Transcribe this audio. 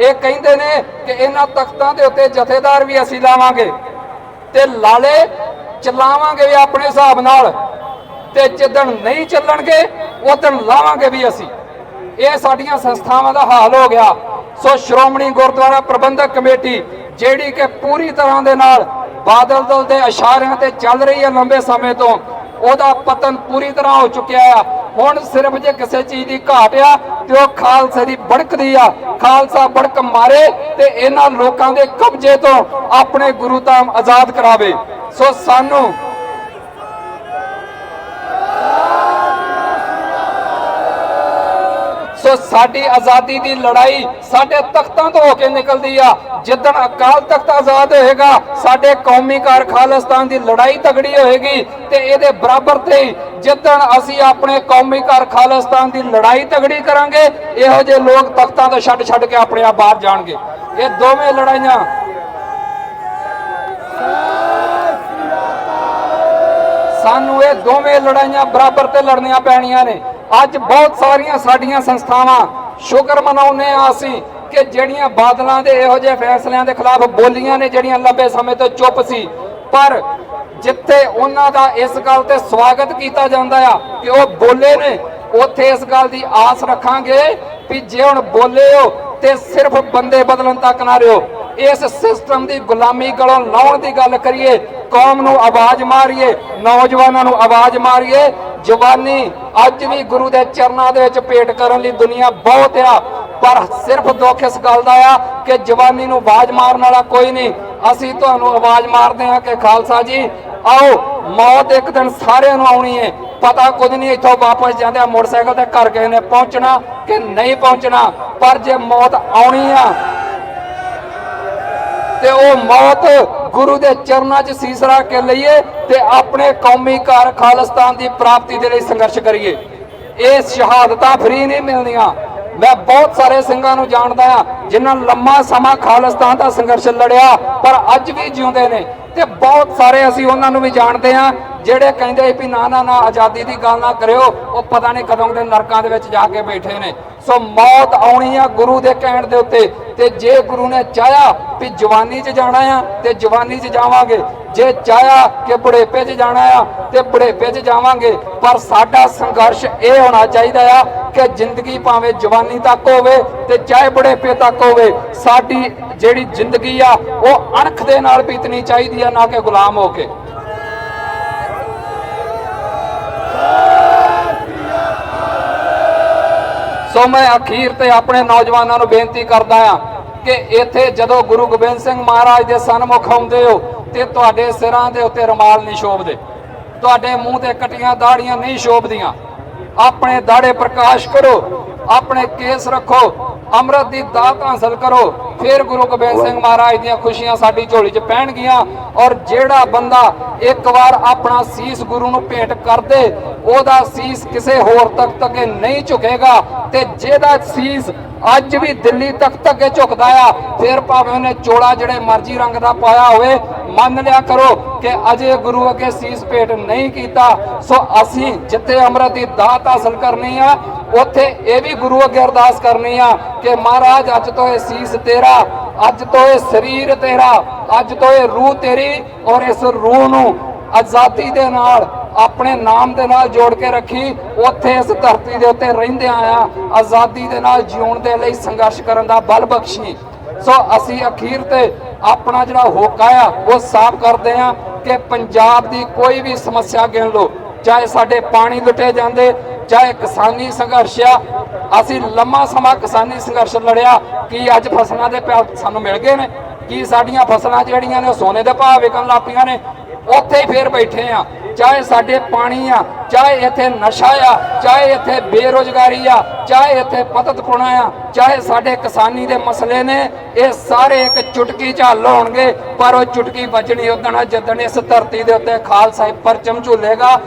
ਇਹ ਕਹਿੰਦੇ ਨੇ ਕਿ ਇਹਨਾਂ ਤਖਤਾਂ ਦੇ ਉੱਤੇ ਜਥੇਦਾਰ ਵੀ ਅਸੀਂ ਲਾਵਾਂਗੇ ਤੇ ਲਾਲੇ ਚਲਾਵਾਂਗੇ ਵੀ ਆਪਣੇ ਹਿਸਾਬ ਨਾਲ ਤੇ ਜਿੱਦਣ ਨਹੀਂ ਚੱਲਣਗੇ, ਉਦੋਂ ਲਾਵਾਂਗੇ ਵੀ ਅਸੀਂ। ਇਹ ਸਾਡੀਆਂ ਸੰਸਥਾਵਾਂ ਦਾ ਹਾਲ ਹੋ ਗਿਆ। ਸੋ ਸ਼੍ਰੋਮਣੀ ਗੁਰਦੁਆਰਾ ਪ੍ਰਬੰਧਕ ਕਮੇਟੀ, ਜਿਹੜੀ ਕਿ ਪੂਰੀ ਤਰ੍ਹਾਂ ਦੇ ਨਾਲ ਬਾਦਲ ਦਲ ਦੇ ਇਸ਼ਾਰਿਆਂ ਤੇ ਚੱਲ ਰਹੀ ਹੈ ਲੰਬੇ ਸਮੇਂ ਤੋਂ, ਉਹਦਾ ਪਤਨ ਪੂਰੀ ਤਰ੍ਹਾਂ ਹੋ ਚੁੱਕਿਆ ਆ। ਹੁਣ ਸਿਰਫ ਜੇ ਕਿਸੇ ਚੀਜ਼ ਦੀ ਘਾਟ ਆ ਤੇ ਉਹ ਖਾਲਸੇ ਦੀ ਬੜਕਦੀ ਆ, ਖਾਲਸਾ ਬੜਕ ਮਾਰੇ ਤੇ ਇਹਨਾਂ ਲੋਕਾਂ ਦੇ ਕਬਜ਼ੇ ਤੋਂ ਆਪਣੇ ਗੁਰੂ ਧਾਮ ਆਜ਼ਾਦ ਕਰਾਵੇ। ਸੋ ਸਾਨੂੰ ਸੋ ਸਾਡੀ ਆਜ਼ਾਦੀ ਦੀ ਲੜਾਈ ਸਾਡੇ ਤਖਤਾਂ ਤੋਂ ਹੋ ਕੇ ਨਿਕਲਦੀ ਆ। ਜਿੱਦਣ ਅਕਾਲ ਤਖਤ ਆਜ਼ਾਦ ਹੋਏਗਾ, ਸਾਡੇ ਕੌਮੀ ਕਾਰ ਖਾਲਿਸਤਾਨ ਦੀ ਲੜਾਈ ਤਗੜੀ ਹੋਏਗੀ ਤੇ ਇਹਦੇ ਬਰਾਬਰ ਤੇ ਜਿੱਦਣ ਅਸੀਂ ਆਪਣੇ ਕੌਮੀ ਕਾਰ ਖਾਲਿਸਤਾਨ ਦੀ ਲੜਾਈ ਤਗੜੀ ਕਰਾਂਗੇ, ਇਹੋ ਜਿਹੇ ਲੋਕ ਤਖਤਾਂ ਤੋਂ ਛੱਡ ਛੱਡ ਕੇ ਆਪਣੇ ਆਪ ਬਾਹਰ ਜਾਣਗੇ। ਇਹ ਦੋਵੇਂ ਲੜਾਈਆਂ ਸਾਨੂੰ ਇਹ ਦੋਵੇਂ ਲੜਾਈਆਂ ਬਰਾਬਰ ਤੇ ਲੜਨੀਆਂ ਪੈਣੀਆਂ ਨੇ। ਅੱਜ ਬਹੁਤ ਸਾਰੀਆਂ ਸਾਡੀਆਂ ਸੰਸਥਾਵਾਂ ਸ਼ੁਕਰ ਮਨਾਉਂਦੇ ਆ ਅਸੀਂ ਕਿ ਜਿਹੜੀਆਂ ਬਾਦਲਾਂ ਦੇ ਇਹੋ ਜਿਹੇ ਫੈਸਲਿਆਂ ਦੇ ਖਿਲਾਫ ਬੋਲੀਆਂ ਨੇ, ਜਿਹੜੀਆਂ ਲੰਬੇ ਸਮੇਂ ਤੋਂ ਚੁੱਪ ਸੀ। ਪਰ ਜਿੱਥੇ ਉਹਨਾਂ ਦਾ ਇਸ ਗੱਲ ਤੇ ਸਵਾਗਤ ਕੀਤਾ ਜਾਂਦਾ ਆ ਕਿ ਉਹ ਬੋਲੇ ਨੇ, ਉੱਥੇ ਇਸ ਗੱਲ ਦੀ ਆਸ ਰੱਖਾਂਗੇ ਵੀ ਜੇ ਹੁਣ ਬੋਲੇ ਹੋ ਤੇ ਸਿਰਫ ਬੰਦੇ ਬਦਲਣ ਤੱਕ ਨਾ ਰਿਓ ਇਸ ਸਿਸਟਮ ਦੀ ਗੁਲਾਮੀ ਗਲੋਂ ਲਾਉਣ ਦੀ ਗੱਲ ਕਰੀਏ, ਕੌਮ ਨੂੰ ਆਵਾਜ਼ ਮਾਰੀਏ, ਨੌਜਵਾਨਾਂ ਨੂੰ ਆਵਾਜ਼ ਮਾਰੀਏ, ਜਵਾਨੀ ਅੱਜ ਵੀ ਗੁਰੂ ਦੇ ਚਰਨਾਂ ਦੇ ਵਿੱਚ ਭੇਟ ਕਰਨ ਲਈ ਦੁਨੀਆ ਬਹੁਤ ਆ, ਪਰ ਸਿਰਫ ਦੁੱਖ ਇਸ ਗੱਲ ਦਾ ਆ ਕਿ ਜਵਾਨੀ ਨੂੰ ਆਵਾਜ਼ ਮਾਰਨ ਵਾਲਾ ਕੋਈ ਨਹੀਂ। ਅਸੀਂ ਤੁਹਾਨੂੰ ਆਵਾਜ਼ ਮਾਰਦੇ ਹਾਂ ਕਿ ਖਾਲਸਾ ਜੀ ਆਓ, ਮੌਤ ਇੱਕ ਦਿਨ ਸਾਰਿਆਂ ਨੂੰ ਆਉਣੀ ਹੈ ਪਤਾ ਕੁਝ ਨਹੀਂ ਇੱਥੋਂ ਵਾਪਸ ਜਾਂਦੇ ਆ ਮੋਟਰਸਾਈਕਲ ਤੇ ਘਰ ਕਿਸੇ ਨੇ ਪਹੁੰਚਣਾ ਕਿ ਨਹੀਂ ਪਹੁੰਚਣਾ, ਪਰ ਜੇ ਮੌਤ ਆਉਣੀ ਆ, ਤੇ ਉਹ ਮੌਤ ਗੁਰੂ ਦੇ ਚਰਨਾਂ 'ਚ ਸੀਸ ਰੱਖ ਕੇ ਲਈਏ ਤੇ ਆਪਣੇ ਕੌਮੀ ਘਰ ਖਾਲਿਸਤਾਨ ਦੀ ਪ੍ਰਾਪਤੀ ਦੇ ਲਈ ਸੰਘਰਸ਼ ਕਰੀਏ। ਇਹ ਸ਼ਹਾਦਤਾਂ ਫਰੀ ਨਹੀਂ ਮਿਲਦੀਆਂ ਮੈਂ ਬਹੁਤ ਸਾਰੇ ਸਿੰਘਾਂ ਨੂੰ ਜਾਣਦਾ ਆ ਜਿਨ੍ਹਾਂ ਲੰਮਾ ਸਮਾਂ ਖਾਲਿਸਤਾਨ ਦਾ ਸੰਘਰਸ਼ ਲੜਿਆ, ਪਰ ਅੱਜ ਵੀ ਜਿਉਂਦੇ ਨੇ। ਤੇ ਬਹੁਤ ਸਾਰੇ ਅਸੀਂ ਉਹਨਾਂ ਨੂੰ ਵੀ ਜਾਣਦੇ ਆ ਜਿਹੜੇ ਕਹਿੰਦੇ ਵੀ ਨਾ ਨਾ ਨਾ ਆਜ਼ਾਦੀ ਦੀ ਗੱਲ ਨਾ ਕਰਿਓ, ਉਹ ਪਤਾ ਨਹੀਂ ਕਦੋਂ ਦੇ ਨਰਕਾਂ ਦੇ ਵਿੱਚ ਜਾ ਕੇ ਬੈਠੇ ਨੇ। ਸੋ ਮੌਤ ਆਉਣੀ ਆ ਗੁਰੂ ਦੇ ਕਹਿਣ ਦੇ ਉੱਤੇ, ਤੇ ਜੇ ਗੁਰੂ ਨੇ ਚਾਹਿਆ ਵੀ ਜਵਾਨੀ 'ਚ ਜਾਣਾ ਆ, ਤੇ ਜਵਾਨੀ 'ਚ ਜਾਵਾਂਗੇ ਜੇ ਚਾਹਿਆ ਕਿ ਬੁਢੇਪੇ 'ਚ ਜਾਣਾ ਆ ਤੇ ਬੁਢੇਪੇ 'ਚ ਜਾਵਾਂਗੇ, ਪਰ ਸਾਡਾ ਸੰਘਰਸ਼ ਇਹ ਹੋਣਾ ਚਾਹੀਦਾ ਆ ਕਿ ਜ਼ਿੰਦਗੀ ਭਾਵੇਂ ਜਵਾਨੀ ਤੱਕ ਹੋਵੇ ਤੇ ਚਾਹੇ ਬੁਢੇਪੇ ਤੱਕ ਹੋਵੇ, ਸਾਡੀ ਜਿਹੜੀ ਜ਼ਿੰਦਗੀ ਆ, ਉਹ ਅਣਖ ਦੇ ਨਾਲ ਬੀਤਣੀ ਚਾਹੀਦੀ ਆ, ਨਾ ਕਿ ਗੁਲਾਮ ਹੋ ਕੇ। ਸੋ ਮੈਂ ਅਖੀਰ ਤੇ ਆਪਣੇ ਨੌਜਵਾਨਾਂ ਨੂੰ ਬੇਨਤੀ ਕਰਦਾ ਆ ਕਿ ਇੱਥੇ ਜਦੋਂ ਗੁਰੂ ਗੋਬਿੰਦ ਸਿੰਘ ਮਹਾਰਾਜ ਦੇ ਸਨਮੁਖ ਆਉਂਦੇ ਹੋ ਤੇ ਤੁਹਾਡੇ ਸਿਰਾਂ ਦੇ ਉੱਤੇ ਰਮਾਲ ਨਹੀਂ ਸ਼ੋਭਦੇ। ਤੁਹਾਡੇ ਮੂੰਹ ਤੇ ਕਟੀਆਂ ਦਾੜੀਆਂ ਨਹੀਂ ਸ਼ੋਭਦੀਆਂ। ਆਪਣੇ ਦਾੜੇ ਪ੍ਰਕਾਸ਼ ਕਰੋ, ਆਪਣੇ ਕੇਸ ਰੱਖੋ, ਅੰਮ੍ਰਿਤ ਦੀ ਦਾਤ ਹਾਸਲ ਕਰੋ, ਫਿਰ ਗੁਰੂ ਗੋਬਿੰਦ ਸਿੰਘ ਮਹਾਰਾਜ ਦੀਆਂ ਖੁਸ਼ੀਆਂ ਸਾਡੀ ਝੋਲੀ 'ਚ ਪੈਣਗੀਆਂ ਔਰ ਜਿਹੜਾ ਬੰਦਾ ਇੱਕ ਵਾਰ ਆਪਣਾ ਸੀਸ ਗੁਰੂ ਨੂੰ ਭੇਟ ਕਰਦੇ ਉਹਦਾ ਸੀਸ ਕਿਸੇ ਹੋਰ ਤਖਤ ਅੱਗੇ ਨਹੀਂ ਝੁਕੇਗਾ ਤੇ ਜਿਹਦਾ ਸੀਸ ਅੱਜ ਵੀ ਦਿੱਲੀ ਤੱਕ ਅੱਗੇ ਝੁਕਦਾ ਆ। ਫਿਰ ਭਾਵੇਂ ਉਹਨੇ ਚੋਲਾ ਜਿਹੜੇ ਮਰਜ਼ੀ ਰੰਗ ਦਾ ਪਾਇਆ ਹੋਵੇ, ਮੰਨ ਲਿਆ ਕਰੋ ਕਿ ਅਜੇ ਗੁਰੂ ਅੱਗੇ ਸੀਸ ਭੇਟ ਨਹੀਂ ਕੀਤਾ। ਸੋ ਅਸੀਂ ਜਿੱਥੇ ਅੰਮ੍ਰਿਤ ਦੀ ਦਾਤ ਹਾਸਲ ਕਰਨੀ ਆ, ਉੱਥੇ ਇਹ ਵੀ ਗੁਰੂ ਅੱਗੇ ਅਰਦਾਸ ਕਰਨੀ ਆ ਕਿ ਮਹਾਰਾਜ, ਅੱਜ ਤੋਂ ਇਹ ਸੀਸ ਤੇਰਾ, ਅੱਜ ਤੋਂ ਇਹ ਸਰੀਰ ਤੇਰਾ, ਅੱਜ ਤੋਂ ਇਹ ਰੂਹ ਤੇਰੀ ਔਰ ਇਸ ਰੂਹ ਨੂੰ ਆਜ਼ਾਦੀ ਦੇ ਨਾਲ ਆਪਣੇ ਨਾਮ ਦੇ ਨਾਲ ਜੋੜ ਕੇ ਰੱਖੀ। ਉੱਥੇ ਇਸ ਧਰਤੀ ਦੇ ਉੱਤੇ ਰਹਿੰਦਿਆਂ ਆ ਆਜ਼ਾਦੀ ਦੇ ਨਾਲ ਜਿਉਣ ਦੇ ਲਈ ਸੰਘਰਸ਼ ਕਰਨ ਦਾ ਬਲ ਬਖਸ਼ੀ। ਸੋ ਅਸੀਂ ਅਖੀਰ ਤੇ ਆਪਣਾ ਜਿਹੜਾ ਹੋਕਾ ਆ, ਉਹ ਸਾਫ਼ ਕਰਦੇ ਆ ਕਿ ਪੰਜਾਬ ਦੀ ਕੋਈ ਵੀ ਸਮੱਸਿਆ ਗਿਣ ਲਓ। ਚਾਹੇ ਸਾਡੇ ਪਾਣੀ ਲੁੱਟੇ ਜਾਂਦੇ, ਚਾਹੇ ਕਿਸਾਨੀ ਸੰਘਰਸ਼ ਆ, ਅਸੀਂ ਲੰਮਾ ਸਮਾਂ ਕਿਸਾਨੀ ਸੰਘਰਸ਼ ਲੜਿਆ, ਕੀ ਅੱਜ ਫਸਲਾਂ ਦੇ ਸਾਨੂੰ ਮਿਲ ਗਏ ਨੇ? ਕੀ ਸਾਡੀਆਂ ਫਸਲਾਂ ਜਿਹੜੀਆਂ ਨੇ ਉਹ ਸੋਨੇ ਦੇ ਭਾਅ ਵਿਕਣ ਪਈਆਂ ਨੇ? ਉੱਥੇ ਹੀ ਫੇਰ ਬੈਠੇ ਆ। ਚਾਹੇ ਸਾਡੇ ਪਾਣੀ ਆ, ਚਾਹੇ ਇੱਥੇ ਨਸ਼ਾ ਆ, ਚਾਹੇ ਇੱਥੇ ਬੇਰੋਜ਼ਗਾਰੀ ਆ, ਚਾਹੇ ਇੱਥੇ ਪਤਤਪੁਣਾ ਆ, ਚਾਹੇ ਸਾਡੇ ਕਿਸਾਨੀ ਦੇ ਮਸਲੇ ਨੇ, ਇਹ ਸਾਰੇ ਇੱਕ ਚੁਟਕੀ ਝੱਲ ਹੋਣਗੇ, ਪਰ ਉਹ ਚੁਟਕੀ ਵੱਜਣੀ ਉਦਣ ਜਦੋਂ ਇਸ ਧਰਤੀ ਦੇ ਉੱਤੇ ਖਾਲਸਾ ਪਰਚਮ ਝੂਲੇਗਾ।